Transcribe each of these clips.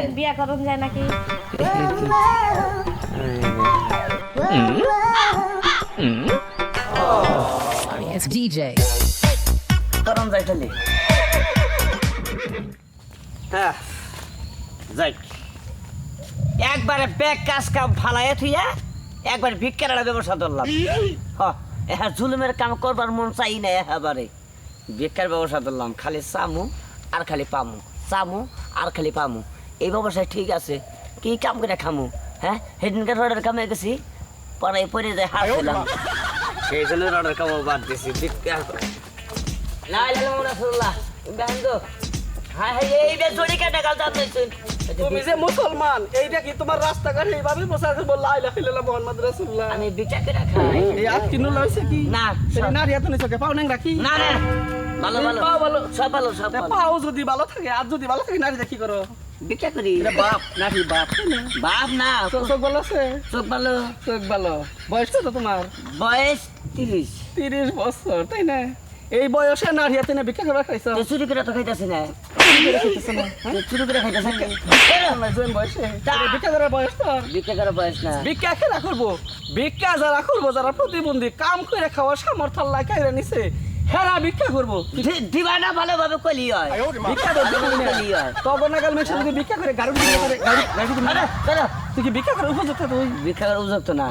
দেখেন বিয়া করুন যায় নাকি? It's DJ. করম যাই তাহলে? হ্যাঁ যাই। একবারে ব্যাগ কাজ কাম ফালাইয়া থুইয়া একবার ভিক্ষার ব্যবসা ধরলাম। হ্যাঁ জুলুমের কাম করবার মন চাই না এবারে ভিক্ষার ব্যবসা ধরলাম খালি চামু আর খালি পামু। চামু আর খালি পামু। এই ব্যবসায় ঠিক আছে। কি কাম করে খামু? হ্যাঁ? হেদিনকার রডের কামে গেছি। পরে পরে যায় হাত দিলাম। সেই জন্য রডের কামও বাদ দিছি তুমি যে মুসলমান এইটা কি তোমার রাস্তাঘাট? এইভাবে প্রচার করব। লাইলা ফিল্লাহ মোহাম্মদ রাসূলুল্লাহ। আমি বিচা কেটা খাই। এই আজ কিনু লইছে কি? না, নারী এত পাও নাংরা কি? না না। ভালো ভালো। পাও ভালো। সব ভালো সব ভালো। পাও যদি ভালো থাকে আর যদি ভালো থাকে নারী কি করো? বিচা করি। বাপ। নারী বাপ। বাপ না চোখ ভালো আছে? চোখ ভালো। চোখ ভালো। বয়স কত তোমার? বয়স তিরিশ। তিরিশ বছর তাই না? এই বয়সে নারী হাতে না ভিক্ষা করে খাইছো? চুরি করে তো খাইতেছি না। চুরি করে খাইতেছি তা- ভিক্ষা করার বয়স তো? ভিক্ষা করার বয়স না। ভিক্ষা খেলা করব? ভিক্ষা যারা করব যারা প্রতিবন্ধী কাম করে খাওয়ার সামর্থ্য আল্লাহ নিছে। হেরা ভিক্ষা করব দি- দিবানা ভালোভাবে কলি হয় ভিক্ষা না কলি হয় তখন নাগাল মেশে যদি ভিক্ষা করে গাড়ি ভিক্ষা করে গাড়ি গাড়ি দিবি না। আরে, দাঁড়া। তুই কি ভিক্ষা করে উপযুক্ত তুই ভিক্ষা করা উপযুক্ত না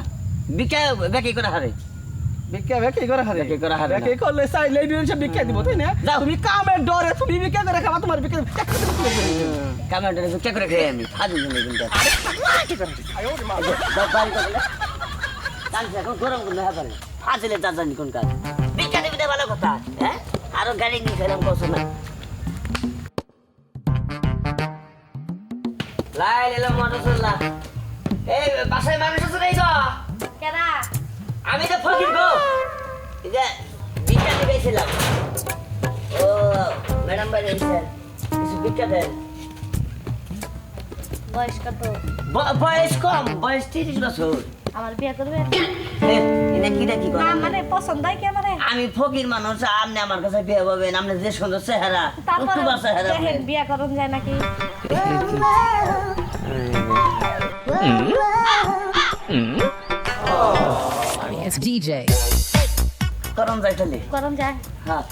ভিক্ষা বেকি করে হারে ভিক্ষা ভিক্ষা করে হারে ভিক্ষা করে হারে না। ভিক্ষা করলে চাইলে এই সব ভিক্ষা দিব তাই না। তুমি কামের ডরে তুমি ভিক্ষা করে খাবা তোমার ভিক্ষা কামেন্টারে ভিক্ষা করে খাই আমি ফাজু জন্য কিন্তু এখন গরম করলে হ্যাঁ পারে ফাজিলে যা জানি কোন কাজ? ভিক্ষা দিবি ভালো কথা হ্যাঁ? আরও গাড়ি নিয়ে কষ্ট না। লাই এই বাসায় মানুষ আছে নাই গো কেনা আমি তো ফকির গো। এই যে ভিক্ষা দিতে গেছিলাম ও ম্যাডাম এসেছেন কিছু ভিক্ষা দেন। বয়স কত? বয়স কম বয়স তিরিশ বছর। আমার বিয়া করবে? এ, এটা কি দেখি না মানে পছন্দ হয় কি আমার? আমি ফকির মানুষ আপনি আমার কাছে বিয়ে পাবেন আপনি যে সুন্দর চেহারা তারপরে চেহারা দেখেন বিয়া করুন যায় নাকি? DJ. করম করুন যায়। হ্যাঁ।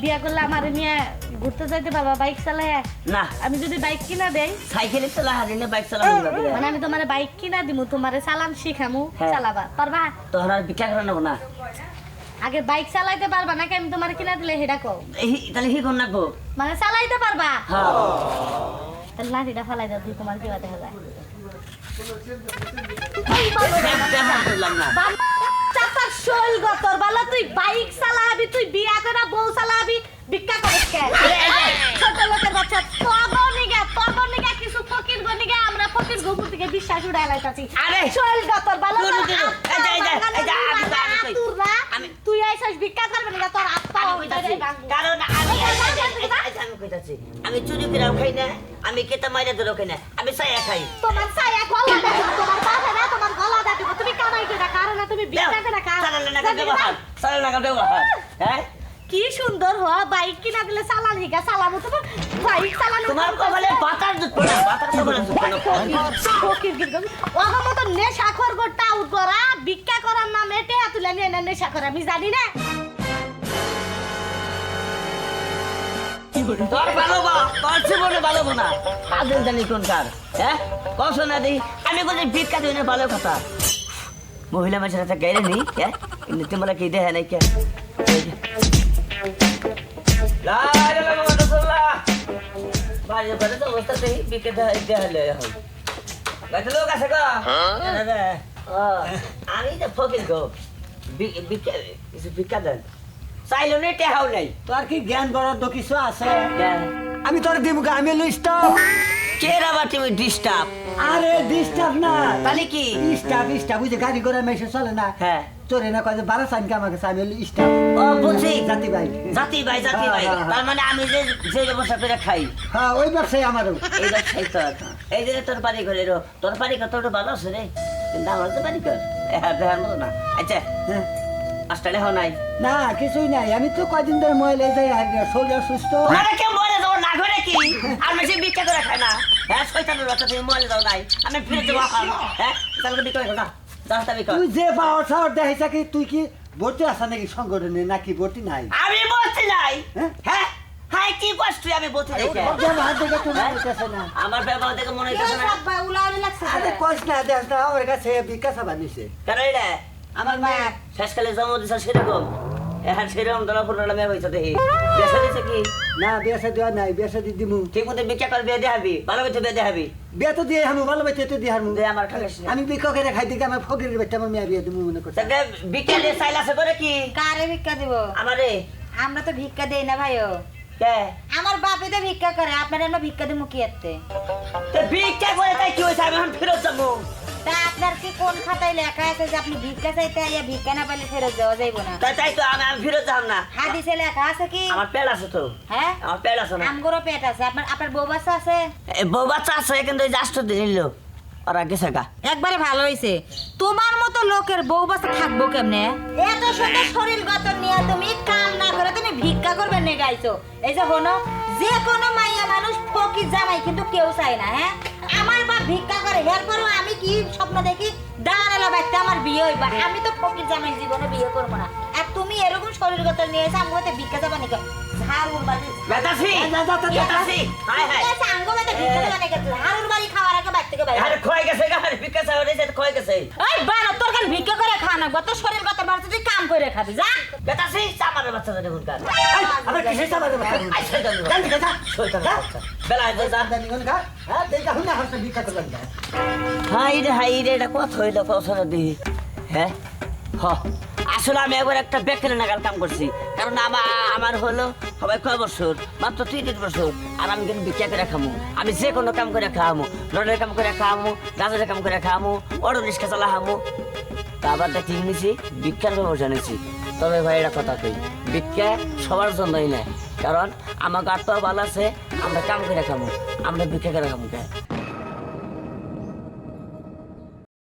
বিয়া করলে আমার নিয়ে ঘুরতে যাইতে পারবা বাইক চালাই না। আমি যদি বাইক কিনা দেই? সাইকেলে চালা হারি না বাইক যাবে। মানে আমি তোমার বাইক কিনা দিমু তোমার চালান শিখামু হ্যাঁ। চালাবা পারবা? তোর আর ভিক্ষা করে নেব না। আগে বাইক চালাইতে পারবা নাকি আমি তোমার কিনা দিলে সেটা কও? এই- তাহলে কি কর নাকবো মানে চালাইতে পারবা? হ্যাঁ। তাহলে লাঠিটা ফালাই দাও তুই তোমার কিবা দেখা যায় না। চাপার শৈল গতর বালা তুই বাইক চালাবি তুই বিয়া করা বউ চালাবি ভিক্ষা কে? ছোট লোকের বাচ্চা তগো নিগা তগো নিগা কিছু ফকির গো নিগা আমরা ফকির গো থেকে বিশ্বাস উড়াই লাইতাছি। আরে! শৈল গতর বালা তুই, আইছাস ভিক্ষা করবে নিগা তোর ভাঙবো। কারণ আমি আমি কইতাছি। আমি চুরি করে খাই না আমি কেতা মাইরে ধরে খাই না আমি চাইয়া খাই। তোমার ছায়া গলা দেব তোমার পাশে না তোমার গলা দেব না না না হ্যাঁ? কি সুন্দর হ বাইক কিনা দিলে চালান হিগা চালাবো তোমার বাইক চালানো তোমার কপালে বাতার বাতার কপালে দুধ পড়ে ওগো মতো নেশা উঠ করা ভিক্ষা করার নাম এটে তুলে নিয়ে এনে নেশা করে আমি জানি না। তোর ভালো বা তোর জীবনে ভালো না। আদল জানি কোনকার হ্যাঁ? না দি আমি বলি ভিক্ষা দিই না ভালো কথা। মহিলা মানুষের একটা গাইরে নেই হ্যাঁ? কিন্তু তোমরা কি দেখে নাই কে? বাড়ির ঘরে তো অবস্থা দেই ভিক্ষা দেওয়া দেখালে এখন গাছে লোক আছে গো দাদা, ও, আমি দেন। চাইলো টেহাও নাই। তোর কি জ্ঞান বরাদ্দ কিছু আছে? দেন। আমি তোর দিব আমি লিস্টাপ কে আবার তুমি ডিস্টার্ব আরে ডিস্টার্ব না। তাহলে কি? স্টাফ স্টাফ বুঝে গাড়ি ঘোড়া মেশে চলে না? হ্যাঁ। চলে না কয় বারো সাইনকে আমাকে আমি স্টাফ ও বুঝছি। জাতি ভাই জাতি ভাই জাতি ভাই হ্যাঁ, হ্যাঁ, তার মানে আমি যে যে ব্যবসা করে খাই। হ্যাঁ ওই ব্যবসায় আমারও। এই ব্যবসায়ী তোর। এই যে তোর বাড়ি করে রো তোর বাড়ি কত ভালো আছে রে? কিন্তু আমার তো বাড়ি কর হ্যাঁ দেখার মতো না। আচ্ছা হ্যাঁ। আসলে নাই? না কিছুই নাই। আমি তো কয়দিন ধরে মহিলা যাই আর শরীর সুস্থ আরে কে? মরে যাব না করে কি আর মেশে ভিক্ষা করে খায় না। হ্যাঁ শয়তানের বাচ্চা তুমি মলে দাও নাই। আমি ফিরে যাব হ্যাঁ তাহলে ভিক্ষা করে ভিক্ষা তুই যে বাবার সাহর দেখাইছা কি তুই কি ভর্তি আসা নাকি সংগঠনে নাকি ভর্তি নাই? আমি বলছি নাই। হ্যাঁ? হাই কি কষ্ট আমি বলতে দেখে ব্যবহার দেখে তুমি বলতেছে না। আমার ব্যবহার দেখে মনে হইতেছে না। উলাউলি লাগছে আরে কষ্ট না দেখ না আমার কাছে ভিক্ষা সাবা নিছে। এটা আমার মা শেষকালে জমা দিছে সেরকম এখন সেরকম ধরা ফুটলা মেয়ে হয়েছে দেখি। বেসা দিছে কি? না বিয়া দেওয়া নাই বিয়া দি দিমু। ঠিক মতো ভিক্ষা করে বিয়ে দেখাবি ভালো মতো বিয়ে দেখাবি বিয়া তো দিয়ে হামু ভালো বাইতে তো দিয়ে হামু দে আমার ঠাকুর আমি ভিক্ষা করে খাই দিকে আমার ফকিরের বাচ্চা আমার মেয়ে বিয়ে দিমু মনে তাকে ভিক্ষা দিয়ে চাইল আছে করে কি? কারে ভিক্ষা দিব? আমারে। আমরা তো ভিক্ষা দেই না ভাইও। কে? আমার বাপে তো ভিক্ষা করে আপনারা ভিক্ষা দিব কি এতে? ভিক্ষা করে তাই কি হয়েছে? আমি এখন ফেরত যাব। তা আপনার কি কোন খাতায় লেখা আছে যে আপনি ভিক্ষা চাইতে আইয়া ভিক্ষা না পাইলে ফেরত যাইব না? তাই তাই তো আমি আমি ফেরত যাব না। হাদিসে লেখা আছে কি? আমার পেট আছে তো। হ্যাঁ? আমার পেট আছে না। আমগরও পেট আছে। আপনার আপনার বউ বাচ্চা আছে? বউ বাচ্চা আছে কিন্তু জাস্ট দিল ওরা গেছে গা। একবারে ভালো হইছে। তোমার মতো লোকের বউ বাচ্চা থাকব কেমনে? এত সুন্দর শরীর গত নিয়ে তুমি কাম না করে তুমি ভিক্ষা করবে নে গাইছো। এই যে হনো যে কোনো মাইয়া মানুষ ফকির জামাই কিন্তু কেউ চায় না হ্যাঁ? আমার বাপ ভিক্ষা করে, এরপরও আমি কি স্বপ্ন দেখি? দাঁড়াল ব্যক্তি, আমার বিয়ে হইবা আমি তো ফকির জামাই জীবনে বিয়ে করব না। তুমি এরকম শরীর গঠন নিয়ে এসে আমাকে ভিক্ষা যাবা নাকি ঝাড়ুর বাড়ি বেতাসি বেতাসি হাই হাই আঙ্গলাতে ভিক্ষা যাবা নাকি ঝাড়ুর বাড়ি খাওয়ার আগে বাড়ি থেকে বাইরে। আরে খয় গেছে গা ভিক্ষা চাই ওরে খয় গেছে। এই বানো তোর কেন ভিক্ষা করে খা না গো তোর শরীর গত বাড়ছে তুই কাম করে খাবি যা। বেতাসি চামারের বাচ্চা ধরে কোন কাজ আমার কিসে সাবা দেবো আই শয়তানের জানি কথা শয়তানের বাচ্চা। বেলা হইছে জানি কোন কা হ্যাঁ দেখা হুনা হচ্ছে ভিক্ষা করবেন হাই রে হাই রে এটা কত হইল পছন্দ দিই হ্যাঁ হ। আসলে আমি একবার একটা বেকারে নাগাল কাম করছি। কারণ আমার আমার হলো সবাই কয় বছর? মাত্র তিন বছর। আর আমি কিন্তু বিক্রিয়া করে খামু। আমি যে কোনো কাম করে খাওয়ামু রডের কাম করে খাওয়ামু গাছের কাম করে খাওয়ামু অটো রিক্সা চালা তা আবার দেখি নিছি বিজ্ঞান ব্যবসা নিছি। তবে ভাই, এটা কথা কই? বিজ্ঞা সবার জন্যই না কারণ আমার গাড়টাও ভালো আছে, আমরা কাম করে খামু। আমরা বিক্রিয়া করে খামু